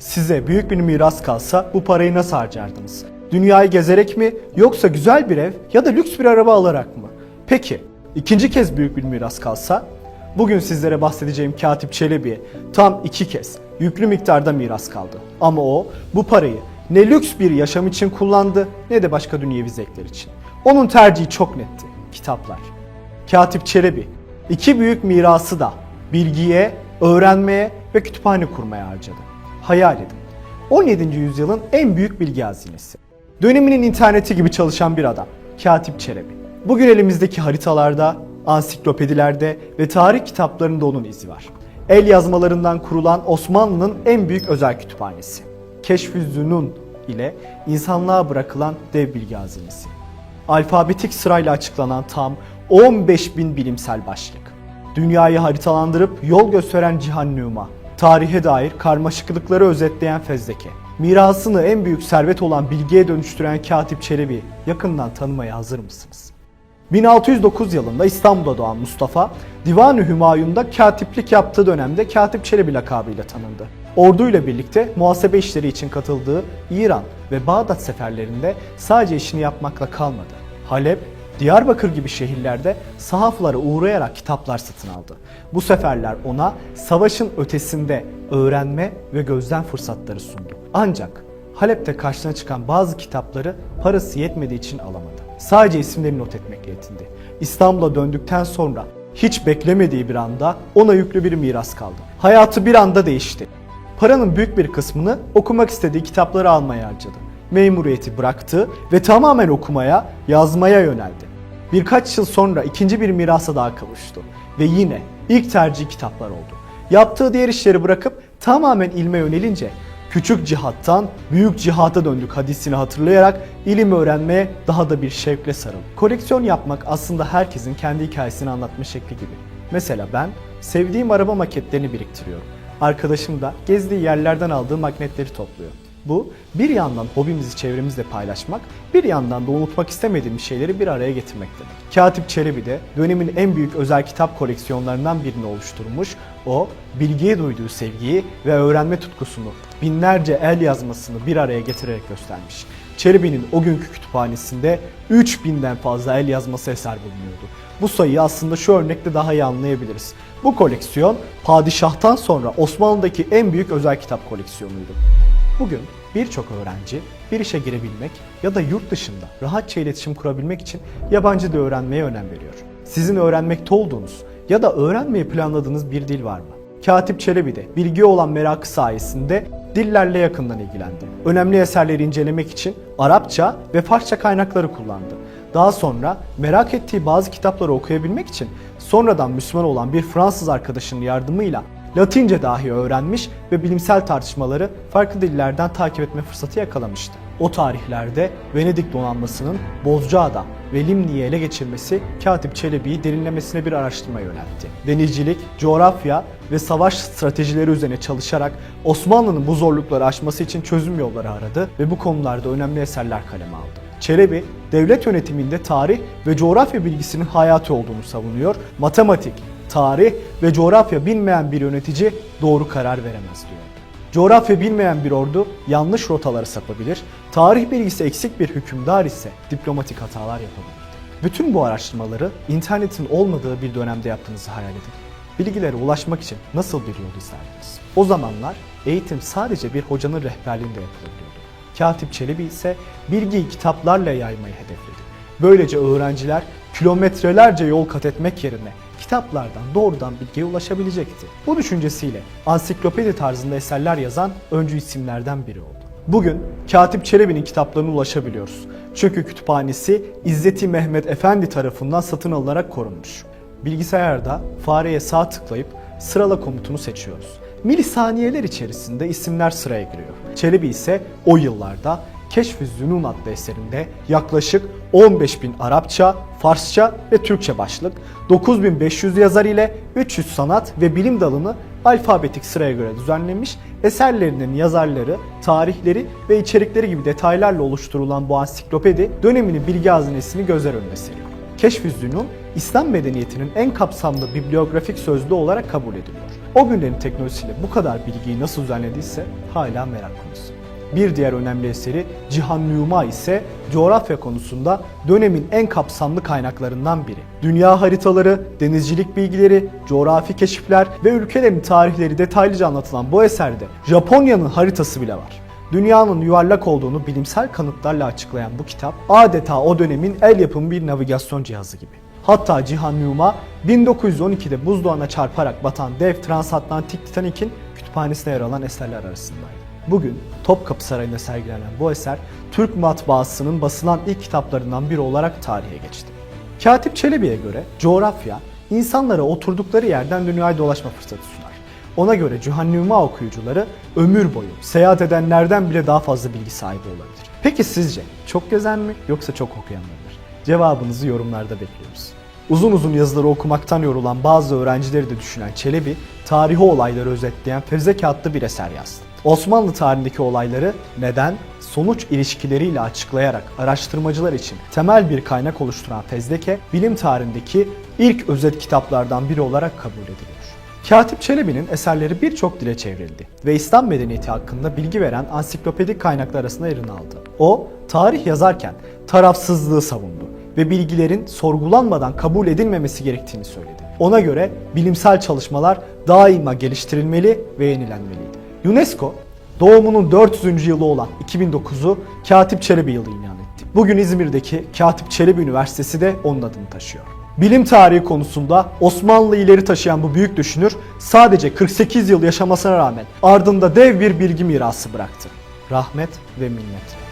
Size büyük bir miras kalsa bu parayı nasıl harcardınız? Dünyayı gezerek mi yoksa güzel bir ev ya da lüks bir araba alarak mı? Peki ikinci kez büyük bir miras kalsa? Bugün sizlere bahsedeceğim Katip Çelebi'ye tam iki kez yüklü miktarda miras kaldı. Ama o bu parayı ne lüks bir yaşam için kullandı ne de başka dünyevi zevkler için. Onun tercihi çok netti. Kitaplar. Katip Çelebi iki büyük mirası da bilgiye, öğrenmeye ve kütüphane kurmaya harcadı. Hayal edin. 17. yüzyılın en büyük bilgi hazinesi. Döneminin interneti gibi çalışan bir adam. Katip Çelebi. Bugün elimizdeki haritalarda, ansiklopedilerde ve tarih kitaplarında onun izi var. El yazmalarından kurulan Osmanlı'nın en büyük özel kütüphanesi. Keşfüzzünun ile insanlığa bırakılan dev bilgi hazinesi. Alfabetik sırayla açıklanan tam 15 bin bilimsel başlık. Dünyayı haritalandırıp yol gösteren Cihan Numa. Tarihe dair karmaşıklıkları özetleyen fezleke. Mirasını en büyük servet olan bilgiye dönüştüren Katip Çelebi yakından tanımaya hazır mısınız? 1609 yılında İstanbul'da doğan Mustafa, Divan-ı Hümayun'da katiplik yaptığı dönemde Katip Çelebi lakabıyla tanındı. Orduyla birlikte muhasebe işleri için katıldığı İran ve Bağdat seferlerinde sadece işini yapmakla kalmadı. Halep, Diyarbakır gibi şehirlerde sahaflara uğrayarak kitaplar satın aldı. Bu seferler ona savaşın ötesinde öğrenme ve gözlem fırsatları sundu. Ancak Halep'te karşısına çıkan bazı kitapları parası yetmediği için alamadı. Sadece isimlerini not etmekle yetindi. İstanbul'a döndükten sonra hiç beklemediği bir anda ona yüklü bir miras kaldı. Hayatı bir anda değişti. Paranın büyük bir kısmını okumak istediği kitapları almaya harcadı. Memuriyeti bıraktı ve tamamen okumaya, yazmaya yöneldi. Birkaç yıl sonra ikinci bir mirasa daha kavuştu ve yine ilk tercih kitaplar oldu. Yaptığı diğer işleri bırakıp tamamen ilme yönelince küçük cihattan büyük cihata döndük hadisini hatırlayarak ilim öğrenmeye daha da bir şevkle sarıldı. Koleksiyon yapmak aslında herkesin kendi hikayesini anlatma şekli gibi. Mesela ben sevdiğim araba maketlerini biriktiriyorum. Arkadaşım da gezdiği yerlerden aldığı magnetleri topluyor. Bu bir yandan hobimizi çevremizle paylaşmak, bir yandan da unutmak istemediğimiz şeyleri bir araya getirmek demek. Katip Çelebi de dönemin en büyük özel kitap koleksiyonlarından birini oluşturmuş. O, bilgiye duyduğu sevgiyi ve öğrenme tutkusunu binlerce el yazmasını bir araya getirerek göstermiş. Çelebi'nin o günkü kütüphanesinde 3000'den fazla el yazması eser bulunuyordu. Bu sayıyı aslında şu örnekte daha iyi anlayabiliriz. Bu koleksiyon padişahtan sonra Osmanlı'daki en büyük özel kitap koleksiyonuydu. Bugün birçok öğrenci bir işe girebilmek ya da yurt dışında rahatça iletişim kurabilmek için yabancı dil öğrenmeye önem veriyor. Sizin öğrenmekte olduğunuz ya da öğrenmeyi planladığınız bir dil var mı? Katip Çelebi de bilgiye olan merakı sayesinde dillerle yakından ilgilendi. Önemli eserleri incelemek için Arapça ve Farsça kaynakları kullandı. Daha sonra merak ettiği bazı kitapları okuyabilmek için sonradan Müslüman olan bir Fransız arkadaşının yardımıyla Latince dahi öğrenmiş ve bilimsel tartışmaları farklı dillerden takip etme fırsatı yakalamıştı. O tarihlerde Venedik donanmasının Bozcaada ve Limni'yi ele geçirmesi Katip Çelebi'yi derinlemesine bir araştırma yöneltti. Denizcilik, coğrafya ve savaş stratejileri üzerine çalışarak Osmanlı'nın bu zorlukları aşması için çözüm yolları aradı ve bu konularda önemli eserler kaleme aldı. Çelebi, devlet yönetiminde tarih ve coğrafya bilgisinin hayati olduğunu savunuyor. Matematik, tarih ve coğrafya bilmeyen bir yönetici doğru karar veremez diyor. Coğrafya bilmeyen bir ordu yanlış rotaları sapabilir, tarih bilgisi eksik bir hükümdar ise diplomatik hatalar yapabilir. Bütün bu araştırmaları internetin olmadığı bir dönemde yaptığınızı hayal edin. Bilgilere ulaşmak için nasıl bir yol izlerdiniz? O zamanlar eğitim sadece bir hocanın rehberliğinde yapılabiliyordu. Katip Çelebi ise bilgiyi kitaplarla yaymayı hedefledi. Böylece öğrenciler kilometrelerce yol kat etmek yerine kitaplardan doğrudan bilgiye ulaşabilecekti. Bu düşüncesiyle ansiklopedi tarzında eserler yazan öncü isimlerden biri oldu. Bugün Katip Çelebi'nin kitaplarına ulaşabiliyoruz. Çünkü kütüphanesi İzzeti Mehmet Efendi tarafından satın alınarak korunmuş. Bilgisayarda fareye sağ tıklayıp sırala komutunu seçiyoruz. Milisaniyeler içerisinde isimler sıraya giriyor. Çelebi ise o yıllarda Keşf-ü Zünun adlı eserinde yaklaşık 15 bin Arapça, Farsça ve Türkçe başlık, 9500 yazar ile 300 sanat ve bilim dalını alfabetik sıraya göre düzenlemiş, eserlerinin yazarları, tarihleri ve içerikleri gibi detaylarla oluşturulan bu ansiklopedi döneminin bilgi hazinesini gözler önüne seriyor. Keşf-ü Zünun, İslam medeniyetinin en kapsamlı bibliografik sözlüğü olarak kabul ediliyor. o günlerin teknolojisiyle bu kadar bilgiyi nasıl düzenlediyse hala merak konusu. Bir diğer önemli eseri Cihan Numa ise coğrafya konusunda dönemin en kapsamlı kaynaklarından biri. Dünya haritaları, denizcilik bilgileri, coğrafi keşifler ve ülkelerin tarihleri detaylıca anlatılan bu eserde Japonya'nın haritası bile var. Dünyanın yuvarlak olduğunu bilimsel kanıtlarla açıklayan bu kitap adeta o dönemin el yapımı bir navigasyon cihazı gibi. Hatta Cihan Numa 1912'de buzdağına çarparak batan dev transatlantik Titanic'in kütüphanesine yer alan eserler arasındaydı. Bugün Topkapı Sarayı'nda sergilenen bu eser Türk matbaasının basılan ilk kitaplarından biri olarak tarihe geçti. Katip Çelebi'ye göre coğrafya insanlara oturdukları yerden dünyayı dolaşma fırsatı sunar. Ona göre Cihan Numa okuyucuları ömür boyu seyahat edenlerden bile daha fazla bilgi sahibi olabilir. Peki sizce çok gezen mi yoksa çok okuyan mıdır? Cevabınızı yorumlarda bekliyoruz. Uzun uzun yazıları okumaktan yorulan bazı öğrencileri de düşünen Çelebi, tarihi olayları özetleyen Fevzeke adlı bir eser yazdı. Osmanlı tarihindeki olayları neden, sonuç ilişkileriyle açıklayarak araştırmacılar için temel bir kaynak oluşturan Fezleke, bilim tarihindeki ilk özet kitaplardan biri olarak kabul ediliyor. Katip Çelebi'nin eserleri birçok dile çevrildi ve İslam medeniyeti hakkında bilgi veren ansiklopedik kaynaklar arasında yerini aldı. O, tarih yazarken tarafsızlığı savundu ve bilgilerin sorgulanmadan kabul edilmemesi gerektiğini söyledi. Ona göre bilimsel çalışmalar daima geliştirilmeli ve yenilenmeliydi. UNESCO, doğumunun 400. yılı olan 2009'u Katip Çelebi yılı ilan etti. Bugün İzmir'deki Katip Çelebi Üniversitesi de onun adını taşıyor. Bilim tarihi konusunda Osmanlı ileri taşıyan bu büyük düşünür sadece 48 yıl yaşamasına rağmen ardında dev bir bilgi mirası bıraktı. Rahmet ve minnet.